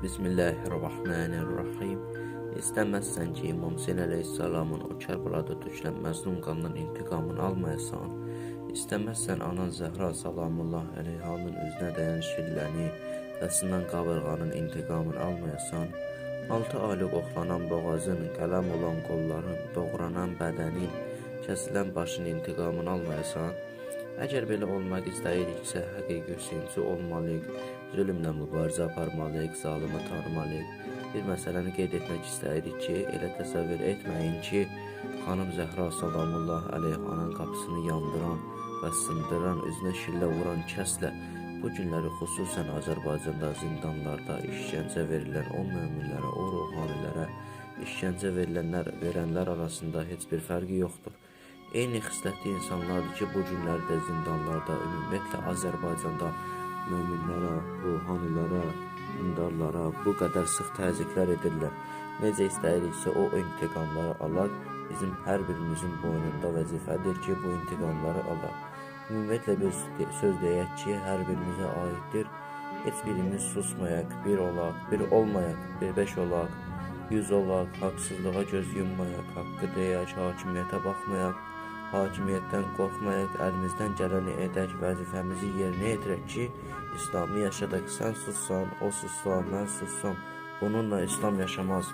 Bismillahirrahmanirrahim. İstəməzsən ki, İmam Hüseyn əleyhissalamın o Kərbəlada tökülən məzlum qanının intiqamını almayasan. İstəməzsən anan Zəhra salamullah əleyhanın üzünə dəyən şilləni, qəsindən qabırğanın intiqamını almayasan. Altı aylıq oxlanan boğazın, qələm olan qolların, doğranan bədənin, kəsilən başın intiqamını almayasan. Əgər belə olmaq istəyiriksə, həqiqi hüseyinçi olmalıyıq, zülmlə mübarizə aparmalıyıq, zalımı tanımalıyıq. Bir məsələni qeyd etmək istəyirik ki, elə təsəvvür etməyin ki, xanım Zəhra salamullah əleyhanın qapısını yandıran və sındıran, üzünə şillə vuran kəslə bu günləri xüsusən Azərbaycanda zindanlarda işgəncə verilən o möminlərə, o ruhanilərə işgəncə verilənlər, verənlər arasında heç bir fərqi yoxdur. Eyni xislətli insanlardır ki, bu günlərdə zindanlarda, ümumiyyətlə Azərbaycanda möminlərə, ruhanilərə, dindarlara bu qədər sıx təzyiqlər edirlər. Necə istəyiriksə o intiqamları alaq, bizim hər birimizin boynunda vəzifədir ki, bu intiqamları alaq. Ümumiyyətlə bir söz deyək ki, hər birimizə aiddir. Heç birimiz susmayaq, bir olaq, bir olmayaq, bir beş olaq, yüz olaq, haqsızlığa göz yummayaq, haqqı deyək, hakimiyyətə baxmayaq, hakimiyyətdən qorxmayaq, əlimizdən gələni edək, vəzifəmizi yerinə yetirək ki, İslamı yaşadaq. Sən sussan, o sussa, mən sussam. Bununla İslam yaşamaz.